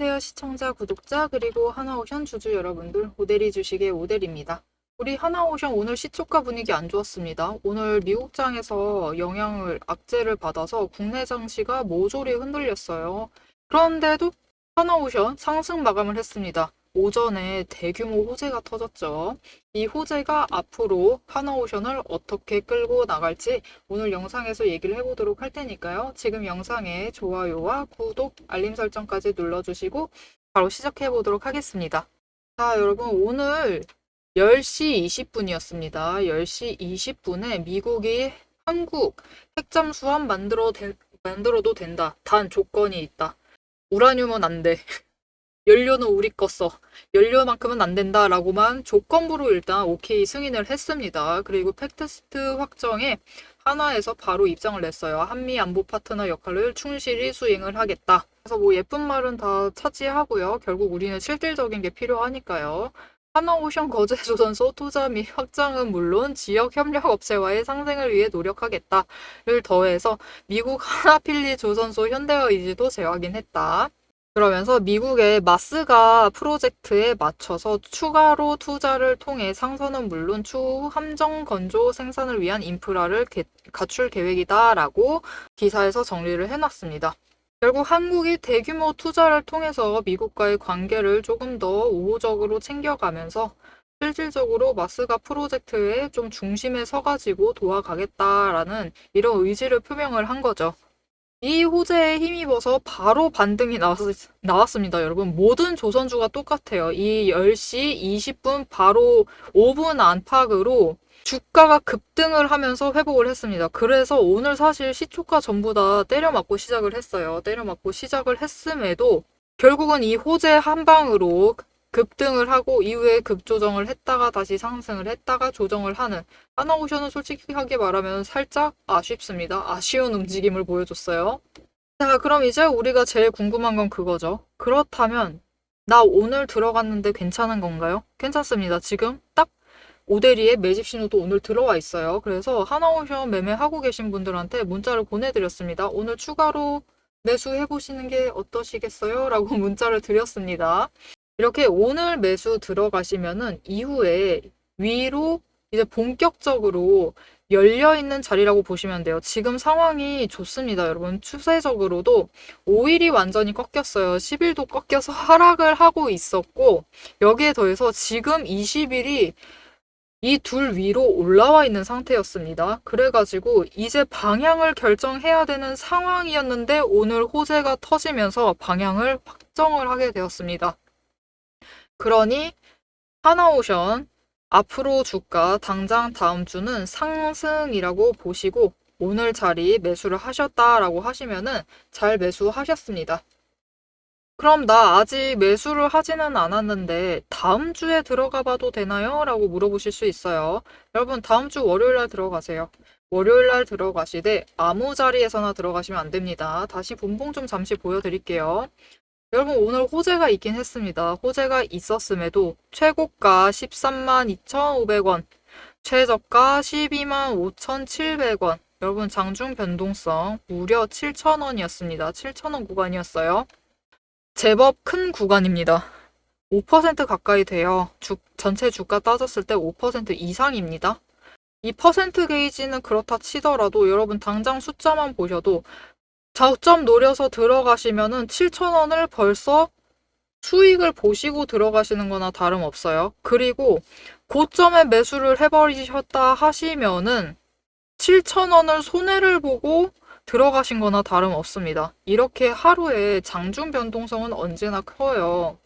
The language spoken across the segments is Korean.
안녕하세요 시청자 구독자 그리고 하나오션 주주 여러분들 오데리 주식의 오데리입니다. 우리 하나오션 오늘 시초가 분위기 안 좋았습니다. 오늘 미국장에서 영향을 악재를 받아서 국내 장시가 모조리 흔들렸어요. 그런데도 하나오션 상승 마감을 했습니다. 오전에 대규모 호재가 터졌죠. 이 호재가 앞으로 하나오션을 어떻게 끌고 나갈지 오늘 영상에서 얘기를 해보도록 할 테니까요. 지금 영상에 좋아요와 구독, 알림 설정까지 눌러주시고 바로 시작해 보도록 하겠습니다. 자, 여러분 오늘 10시 20분이었습니다. 10시 20분에 미국이 한국 핵잠 수함 만들어 된- 만들어도 된다. 단 조건이 있다. 우라늄은 안 돼. 연료는 우리 거 써. 연료만큼은 안 된다라고만 조건부로 일단 오케이 승인을 했습니다. 그리고 팩트스트 확정에 하나에서 바로 입장을 냈어요. 한미 안보 파트너 역할을 충실히 수행을 하겠다. 그래서 뭐 예쁜 말은 다 차지하고요. 결국 우리는 실질적인 게 필요하니까요. 하나오션 거제조선 소 투자 및 확장은 물론 지역 협력 업체와의 상생을 위해 노력하겠다를 더해서 미국 하나필리 조선소 현대화이지도 재확인했다. 그러면서 미국의 마스가 프로젝트에 맞춰서 추가로 투자를 통해 상선은 물론 추후 함정 건조 생산을 위한 인프라를 개- 갖출 계획이다라고 기사에서 정리를 해놨습니다. 결국 한국이 대규모 투자를 통해서 미국과의 관계를 조금 더 우호적으로 챙겨가면서 실질적으로 마스가 프로젝트의 좀 중심에 서가지고 도와가겠다라는 이런 의지를 표명을 한 거죠. 이 호재에 힘입어서 바로 반등이 나왔, 나왔 습니다, 여러분. 모든 조선주가 똑같아요. 이 10시 20분 바로 5분 안팎으로 주가가 급등을 하면서 회복을 했습니다. 그래서 오늘 사실 시초가 전부 다 때려맞고 시작을 했어요. 때려맞고 시작을 했음에도 결국은 이 호재 한 방으로 급등을 하고 이후에 급조정을 했다가 다시 상승을 했다가 조정을 하는 하나오션은 솔직하게 말하면 살짝 아쉽습니다. 아쉬운 움직임을 보여줬어요. 자, 그럼 이제 우리가 제일 궁금한 건 그거죠. 그렇다면 나 오늘 들어갔는데 괜찮은 건가요? 괜찮습니다. 지금 딱 오데리의 매집 신호도 오늘 들어와 있어요. 그래서 하나오션 매매하고 계신 분들한테 문자를 보내드렸습니다. 오늘 추가로 매수해 보시는 게 어떠시겠어요? 라고 문자를 드렸습니다. 이렇게 오늘 매수 들어가시면은 이후에 위로 이제 본격적으로 열려 있는 자리라고 보시면 돼요. 지금 상황이 좋습니다, 여러분. 추세적으로도 5일이 완전히 꺾였어요. 10일도 꺾여서 하락을 하고 있었고, 여기에 더해서 지금 20일이 이 둘 위로 올라와 있는 상태였습니다. 그래가지고 이제 방향을 결정해야 되는 상황이었는데 오늘 호재가 터지면서 방향을 확정을 하게 되었습니다. 그러니 하나오션 앞으로 주가 당장 다음 주는 상승이라고 보시고 오늘 자리 매수를 하셨다라고 하시면은 잘 매수하셨습니다. 그럼 나 아직 매수를 하지는 않았는데 다음 주에 들어가 봐도 되나요? 라고 물어보실 수 있어요. 여러분 다음 주 월요일 날 들어가세요. 월요일 날 들어가시되 아무 자리에서나 들어가시면 안 됩니다. 다시 분봉 좀 잠시 보여드릴게요. 여러분 오늘 호재가 있긴 했습니다. 호재가 있었음에도 최고가 13만 2,500원, 최저가 12만 5,700원. 여러분 장중 변동성 무려 7,000원이었습니다. 7,000원 구간이었어요. 제법 큰 구간입니다. 5% 가까이 돼요. 주, 전체 주가 따졌을 때 5% 이상입니다. 이 퍼센트 게이지는 그렇다 치더라도 여러분 당장 숫자만 보셔도 저점 노려서 들어가시면은 7,000원을 벌써 수익을 보시고 들어가시는 거나 다름없어요. 그리고 고점에 매수를 해버리셨다 하시면은 7,000원을 손해를 보고 들어가신 거나 다름없습니다. 이렇게 하루에 장중 변동성은 언제나 커요.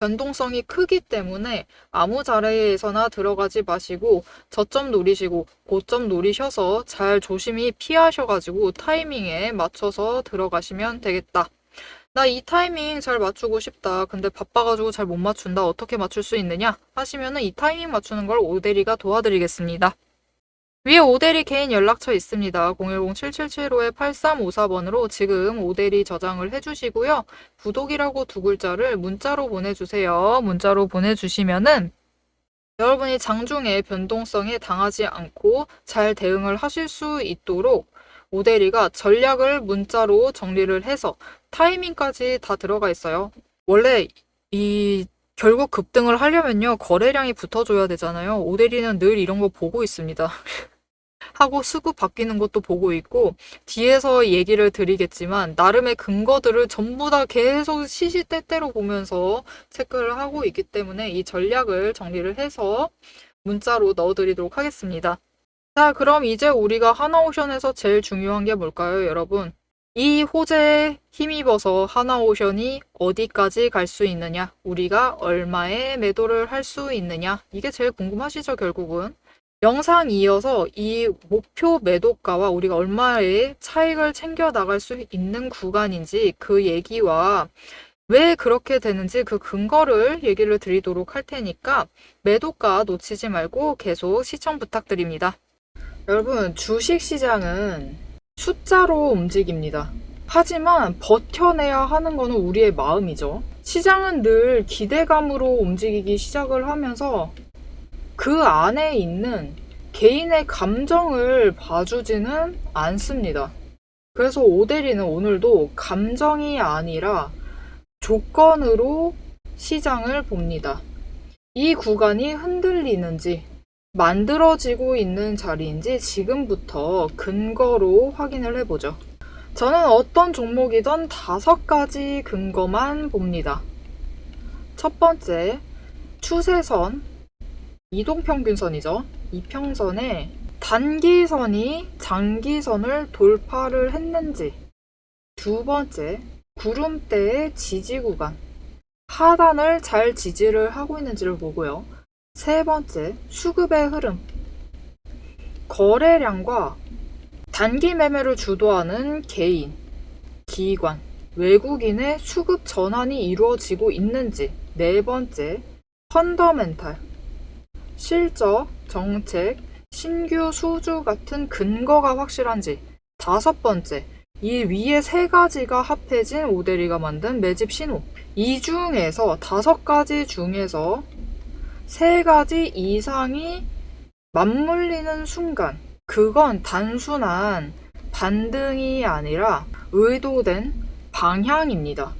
변동성이 크기 때문에 아무 자리에서나 들어가지 마시고 저점 노리시고 고점 노리셔서 잘 조심히 피하셔가지고 타이밍에 맞춰서 들어가시면 되겠다. 나 이 타이밍 잘 맞추고 싶다. 근데 바빠가지고 잘 못 맞춘다. 어떻게 맞출 수 있느냐? 하시면은 이 타이밍 맞추는 걸 오대리가 도와드리겠습니다. 위에 오대리 개인 연락처 있습니다. 010-7775-8354번으로 지금 오대리 저장을 해주시고요. 구독이라고 두 글자를 문자로 보내주세요. 문자로 보내주시면은 여러분이 장중에 변동성에 당하지 않고 잘 대응을 하실 수 있도록 오대리가 전략을 문자로 정리를 해서 타이밍까지 다 들어가 있어요. 원래 이 결국 급등을 하려면요. 거래량이 붙어줘야 되잖아요. 오데리는 늘 이런 거 보고 있습니다. 하고 수급 바뀌는 것도 보고 있고 뒤에서 얘기를 드리겠지만 나름의 근거들을 전부 다 계속 시시때때로 보면서 체크를 하고 있기 때문에 이 전략을 정리를 해서 문자로 넣어드리도록 하겠습니다. 자, 그럼 이제 우리가 하나오션에서 제일 중요한 게 뭘까요, 여러분? 이 호재에 힘입어서 하나오션이 어디까지 갈 수 있느냐? 우리가 얼마에 매도를 할 수 있느냐? 이게 제일 궁금하시죠, 결국은? 영상 이어서 이 목표 매도가와 우리가 얼마의 차익을 챙겨 나갈 수 있는 구간인지 그 얘기와 왜 그렇게 되는지 그 근거를 얘기를 드리도록 할 테니까 매도가 놓치지 말고 계속 시청 부탁드립니다. 여러분, 주식 시장은 숫자로 움직입니다. 하지만 버텨내야 하는 거는 우리의 마음이죠. 시장은 늘 기대감으로 움직이기 시작을 하면서 그 안에 있는 개인의 감정을 봐주지는 않습니다. 그래서 오데리는 오늘도 감정이 아니라 조건으로 시장을 봅니다. 이 구간이 흔들리는지 만들어지고 있는 자리인지 지금부터 근거로 확인을 해보죠. 저는 어떤 종목이든 다섯 가지 근거만 봅니다. 첫 번째, 추세선, 이동평균선이죠. 이평선에 단기선이 장기선을 돌파를 했는지. 두 번째, 구름대의 지지 구간. 하단을 잘 지지를 하고 있는지를 보고요. 세 번째, 수급의 흐름. 거래량과 단기 매매를 주도하는 개인, 기관, 외국인의 수급 전환이 이루어지고 있는지. 네 번째, 펀더멘탈. 실적, 정책, 신규 수주 같은 근거가 확실한지. 다섯 번째, 이 위에 세 가지가 합해진 오데리가 만든 매집 신호. 이 중에서 다섯 가지 중에서 세 가지 이상이 맞물리는 순간, 그건 단순한 반등이 아니라 의도된 방향입니다.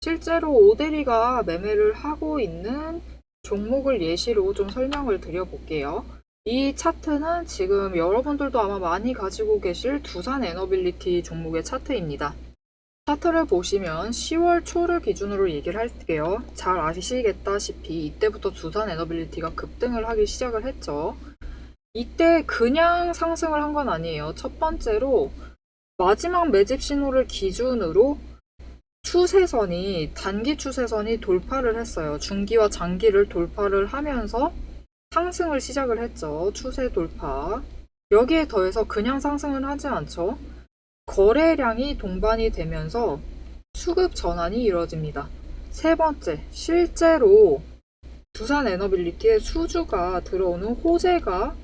실제로 오데리가 매매를 하고 있는 종목을 예시로 좀 설명을 드려볼게요. 이 차트는 지금 여러분들도 아마 많이 가지고 계실 두산 에너빌리티 종목의 차트입니다. 차트를 보시면 10월 초를 기준으로 얘기를 할게요. 잘 아시겠다시피 이때부터 두산 에너빌리티가 급등을 하기 시작을 했죠. 이때 그냥 상승을 한 건 아니에요. 첫 번째로 마지막 매집 신호를 기준으로 추세선이 단기 추세선이 돌파를 했어요. 중기와 장기를 돌파를 하면서 상승을 시작을 했죠. 추세 돌파. 여기에 더해서 그냥 상승을 하지 않죠. 거래량이 동반이 되면서 수급 전환이 이루어집니다. 세 번째, 실제로 두산 에너빌리티의 수주가 들어오는 호재가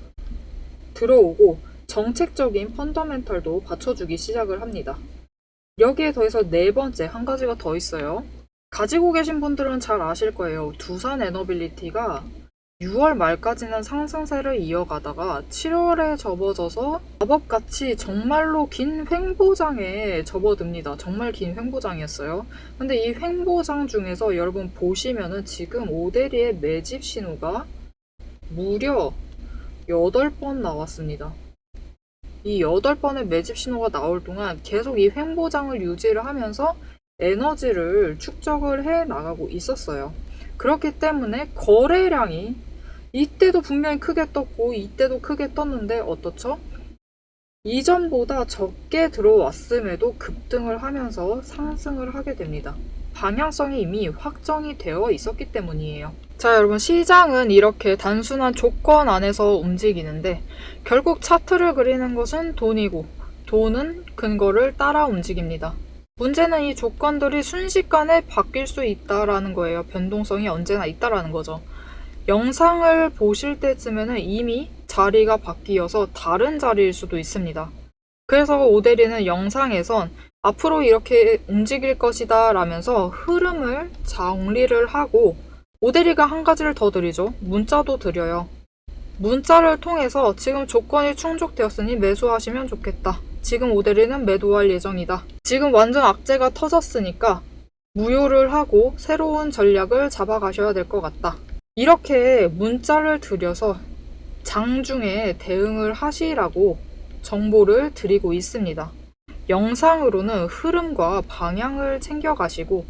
들어오고 정책적인 펀더멘털도 받쳐주기 시작을 합니다. 여기에 더해서 네 번째 한 가지가 더 있어요. 가지고 계신 분들은 잘 아실 거예요. 두산 에너빌리티가 6월 말까지는 상승세를 이어가다가 7월에 접어져서 마법같이 정말로 긴 횡보장에 접어듭니다. 정말 긴 횡보장이었어요. 근데 이 횡보장 중에서 여러분 보시면은 지금 오데리의 매집 신호가 무려 8번 나왔습니다. 이 8번의 매집 신호가 나올 동안 계속 이 횡보장을 유지를 하면서 에너지를 축적을 해 나가고 있었어요. 그렇기 때문에 거래량이 이때도 분명히 크게 떴고 이때도 크게 떴는데 어떻죠? 이전보다 적게 들어왔음에도 급등을 하면서 상승을 하게 됩니다. 방향성이 이미 확정이 되어 있었기 때문이에요. 자, 여러분, 시장은 이렇게 단순한 조건 안에서 움직이는데, 결국 차트를 그리는 것은 돈이고, 돈은 근거를 따라 움직입니다. 문제는 이 조건들이 순식간에 바뀔 수 있다라는 거예요. 변동성이 언제나 있다라는 거죠. 영상을 보실 때쯤에는 이미 자리가 바뀌어서 다른 자리일 수도 있습니다. 그래서 오데리는 영상에선 앞으로 이렇게 움직일 것이다 라면서 흐름을 정리를 하고 오데리가 한 가지를 더 드리죠. 문자도 드려요. 문자를 통해서 지금 조건이 충족되었으니 매수하시면 좋겠다. 지금 오데리는 매도할 예정이다. 지금 완전 악재가 터졌으니까 무효를 하고 새로운 전략을 잡아가셔야 될 것 같다. 이렇게 문자를 드려서 장중에 대응을 하시라고 정보를 드리고 있습니다. 영상으로는 흐름과 방향을 챙겨가시고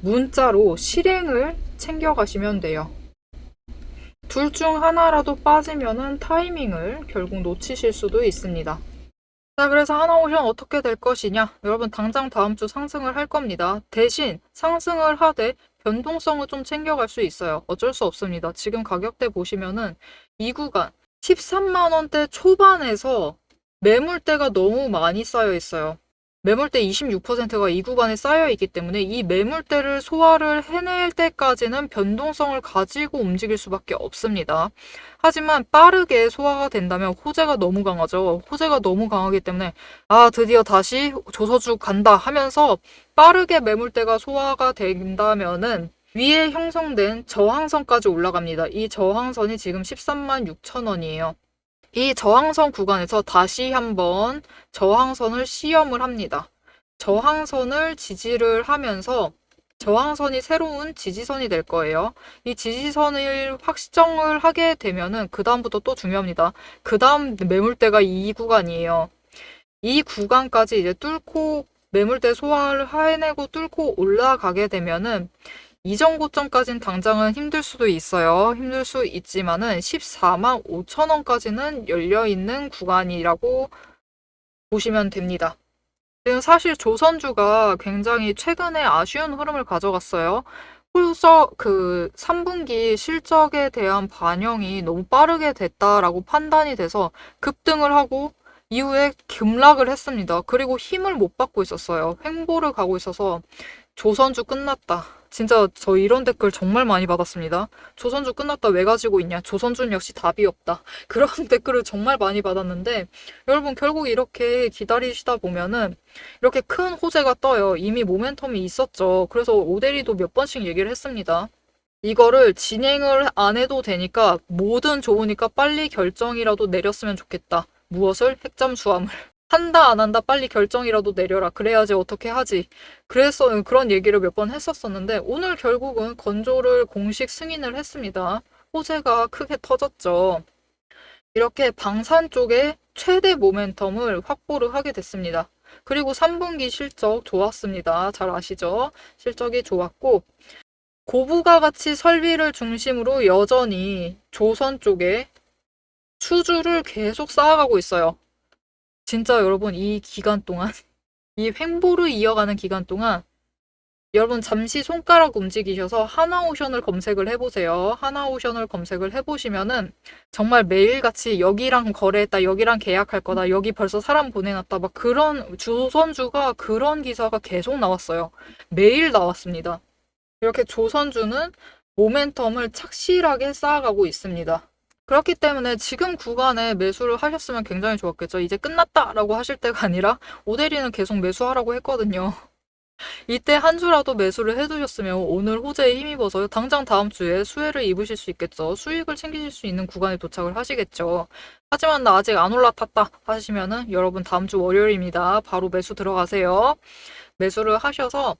문자로 실행을 챙겨가시면 돼요. 둘 중 하나라도 빠지면은 타이밍을 결국 놓치실 수도 있습니다. 자, 그래서 하나오션 어떻게 될 것이냐? 여러분, 당장 다음 주 상승을 할 겁니다. 대신 상승을 하되 변동성을 좀 챙겨갈 수 있어요. 어쩔 수 없습니다. 지금 가격대 보시면은 이 구간 13만원대 초반에서 매물대가 너무 많이 쌓여 있어요. 매물대 26%가 이 구간에 쌓여 있기 때문에 이 매물대를 소화를 해낼 때까지는 변동성을 가지고 움직일 수밖에 없습니다. 하지만 빠르게 소화가 된다면 호재가 너무 강하죠. 호재가 너무 강하기 때문에 아 드디어 다시 조서주 간다 하면서 빠르게 매물대가 소화가 된다면은 위에 형성된 저항선까지 올라갑니다. 이 저항선이 지금 13만 6천 원이에요. 이 저항선 구간에서 다시 한번 저항선을 시험을 합니다. 저항선을 지지를 하면서 저항선이 새로운 지지선이 될 거예요. 이 지지선을 확정을 하게 되면은 그 다음부터 또 중요합니다. 그 다음 매물대가 이 구간이에요. 이 구간까지 이제 뚫고 매물대 소화를 해내고 뚫고 올라가게 되면은 이전 고점까지는 당장은 힘들 수도 있어요. 힘들 수 있지만은 14만 5천 원까지는 열려 있는 구간이라고 보시면 됩니다. 지금 사실 조선주가 굉장히 최근에 아쉬운 흐름을 가져갔어요. 홀서 그 3분기 실적에 대한 반영이 너무 빠르게 됐다라고 판단이 돼서 급등을 하고 이후에 급락을 했습니다. 그리고 힘을 못 받고 있었어요. 횡보를 가고 있어서 조선주 끝났다. 진짜 저 이런 댓글 정말 많이 받았습니다. 조선주 끝났다 왜 가지고 있냐? 조선주는 역시 답이 없다. 그런 댓글을 정말 많이 받았는데 여러분 결국 이렇게 기다리시다 보면은 이렇게 큰 호재가 떠요. 이미 모멘텀이 있었죠. 그래서 오데리도 몇 번씩 얘기를 했습니다. 이거를 진행을 안 해도 되니까 뭐든 좋으니까 빨리 결정이라도 내렸으면 좋겠다. 무엇을? 핵잠수함을. 한다 안 한다 빨리 결정이라도 내려라. 그래야지 어떻게 하지. 그래서 그런 얘기를 몇 번 했었었는데 오늘 결국은 건조를 공식 승인을 했습니다. 호재가 크게 터졌죠. 이렇게 방산 쪽에 최대 모멘텀을 확보를 하게 됐습니다. 그리고 3분기 실적 좋았습니다. 잘 아시죠? 실적이 좋았고 고부가 가치 설비를 중심으로 여전히 조선 쪽에 수주를 계속 쌓아가고 있어요. 진짜 여러분 이 기간 동안 이 횡보를 이어가는 기간 동안 여러분 잠시 손가락 움직이셔서 하나오션을 검색을 해보세요. 하나오션을 검색을 해보시면은 정말 매일같이 여기랑 거래했다, 여기랑 계약할 거다, 여기 벌써 사람 보내놨다, 막 그런 조선주가 그런 기사가 계속 나왔어요. 매일 나왔습니다. 이렇게 조선주는 모멘텀을 착실하게 쌓아가고 있습니다. 그렇기 때문에 지금 구간에 매수를 하셨으면 굉장히 좋았겠죠. 이제 끝났다라고 하실 때가 아니라 오데리는 계속 매수하라고 했거든요. 이때 한 주라도 매수를 해두셨으면 오늘 호재에 힘입어서 당장 다음 주에 수혜를 입으실 수 있겠죠. 수익을 챙기실 수 있는 구간에 도착을 하시겠죠. 하지만 나 아직 안 올라탔다 하시면은 여러분 다음 주 월요일입니다. 바로 매수 들어가세요. 매수를 하셔서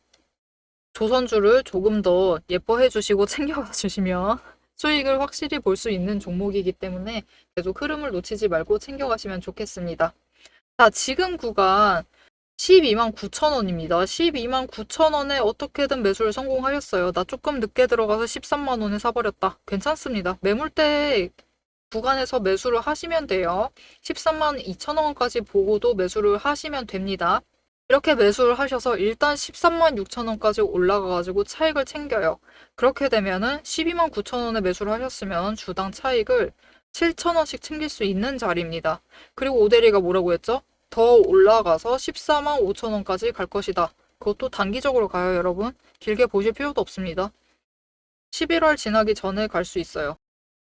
조선주를 조금 더 예뻐해 주시고 챙겨가 주시면 수익을 확실히 볼 수 있는 종목이기 때문에 계속 흐름을 놓치지 말고 챙겨가시면 좋겠습니다. 자, 지금 구간 12만 9천 원입니다. 12만 9천 원에 어떻게든 매수를 성공하셨어요. 나 조금 늦게 들어가서 13만 원에 사버렸다. 괜찮습니다. 매물대 구간에서 매수를 하시면 돼요. 13만 2천 원까지 보고도 매수를 하시면 됩니다. 이렇게 매수를 하셔서 일단 13만 6천 원까지 올라가가지고 차익을 챙겨요. 그렇게 되면은 12만 9천 원에 매수를 하셨으면 주당 차익을 7천 원씩 챙길 수 있는 자리입니다. 그리고 오데리가 뭐라고 했죠? 더 올라가서 14만 5천 원까지 갈 것이다. 그것도 단기적으로 가요, 여러분. 길게 보실 필요도 없습니다. 11월 지나기 전에 갈 수 있어요.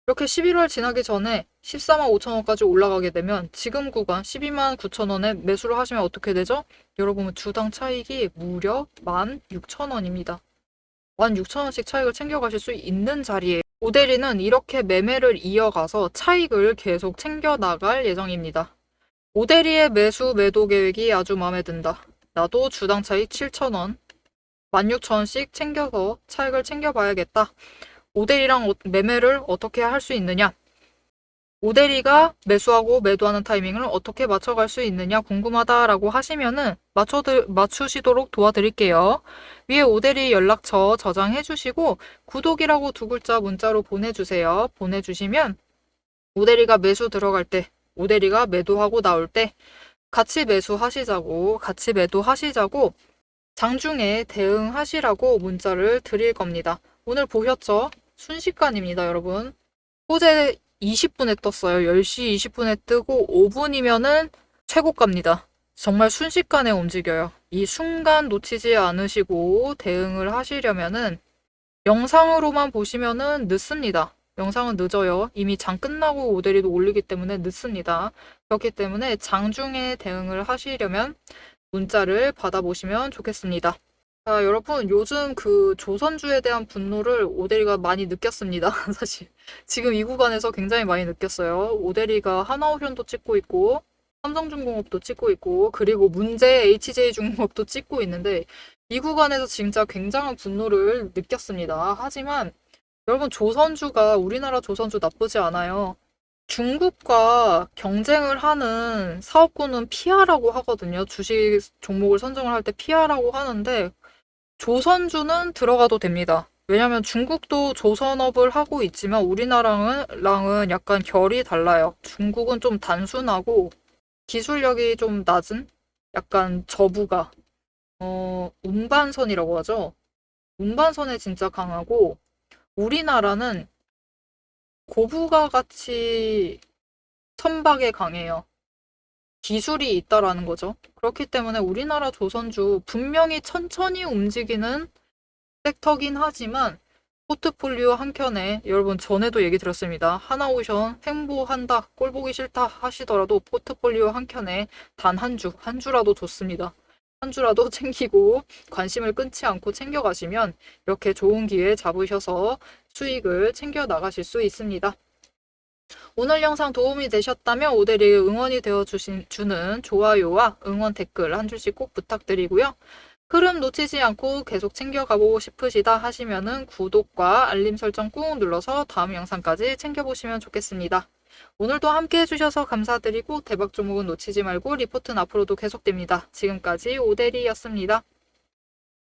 이렇게 11월 지나기 전에 14만 5천 원까지 올라가게 되면 지금 구간 12만 9천 원에 매수를 하시면 어떻게 되죠? 여러분 주당 차익이 무려 1만 6천 원입니다. 1만 6천 원씩 차익을 챙겨가실 수 있는 자리에 오데리는 이렇게 매매를 이어가서 차익을 계속 챙겨 나갈 예정입니다. 오데리의 매수 매도 계획이 아주 마음에 든다. 나도 주당 차익 7천 원, 16,000원씩 챙겨서 차익을 챙겨봐야겠다. 오데리랑 어- 매매를 어떻게 할 수 있느냐? 오데리가 매수하고 매도하는 타이밍을 어떻게 맞춰갈 수 있느냐 궁금하다라고 하시면은 맞춰 맞추시도록 도와드릴게요. 위에 오데리 연락처 저장해 주시고 구독이라고 두 글자 문자로 보내주세요. 보내주시면 오데리가 매수 들어갈 때, 오데리가 매도하고 나올 때 같이 매수하시자고, 같이 매도하시자고 장중에 대응하시라고 문자를 드릴 겁니다. 오늘 보셨죠? 순식간입니다, 여러분. 호재 20분에 떴어요. 10시 20분에 뜨고 5분이면은 최고가입니다. 정말 순식간에 움직여요. 이 순간 놓치지 않으시고 대응을 하시려면은 영상으로만 보시면은 늦습니다. 영상은 늦어요. 이미 장 끝나고 오데리도 올리기 때문에 늦습니다. 그렇기 때문에 장중에 대응을 하시려면 문자를 받아보시면 좋겠습니다. 자, 여러분, 요즘 그 조선주에 대한 분노를 오데리가 많이 느꼈습니다. 사실. 지금 이 구간에서 굉장히 많이 느꼈어요. 오데리가 하나오션도 찍고 있고, 삼성중공업도 찍고 있고, 그리고 문제 HJ중공업도 찍고 있는데, 이 구간에서 진짜 굉장한 분노를 느꼈습니다. 하지만, 여러분, 조선주가, 우리나라 조선주 나쁘지 않아요. 중국과 경쟁을 하는 사업군은 피하라고 하거든요. 주식 종목을 선정을 할 때 피하라고 하는데, 조선주는 들어가도 됩니다. 왜냐면 중국도 조선업을 하고 있지만 우리나라랑은 약간 결이 달라요. 중국은 좀 단순하고 기술력이 좀 낮은 약간 저부가 어, 운반선이라고 하죠. 운반선에 진짜 강하고 우리나라는 고부가 같이 선박에 강해요. 기술이 있다라는 거죠. 그렇기 때문에 우리나라 조선주 분명히 천천히 움직이는 섹터긴 하지만 포트폴리오 한켠에 여러분 전에도 얘기 드렸습니다. 하나오션 횡보한다, 꼴 보기 싫다 하시더라도 포트폴리오 한켠에 단 한 주, 한 주라도 좋습니다. 한 주라도 챙기고 관심을 끊지 않고 챙겨가시면 이렇게 좋은 기회 잡으셔서 수익을 챙겨 나가실 수 있습니다. 오늘 영상 도움이 되셨다면 오데리 응원이 되어 주는 좋아요와 응원 댓글 한 줄씩 꼭 부탁드리고요. 흐름 놓치지 않고 계속 챙겨가보고 싶으시다 하시면은 구독과 알림 설정 꾹 눌러서 다음 영상까지 챙겨보시면 좋겠습니다. 오늘도 함께 해주셔서 감사드리고 대박 종목은 놓치지 말고 리포트는 앞으로도 계속됩니다. 지금까지 오데리였습니다.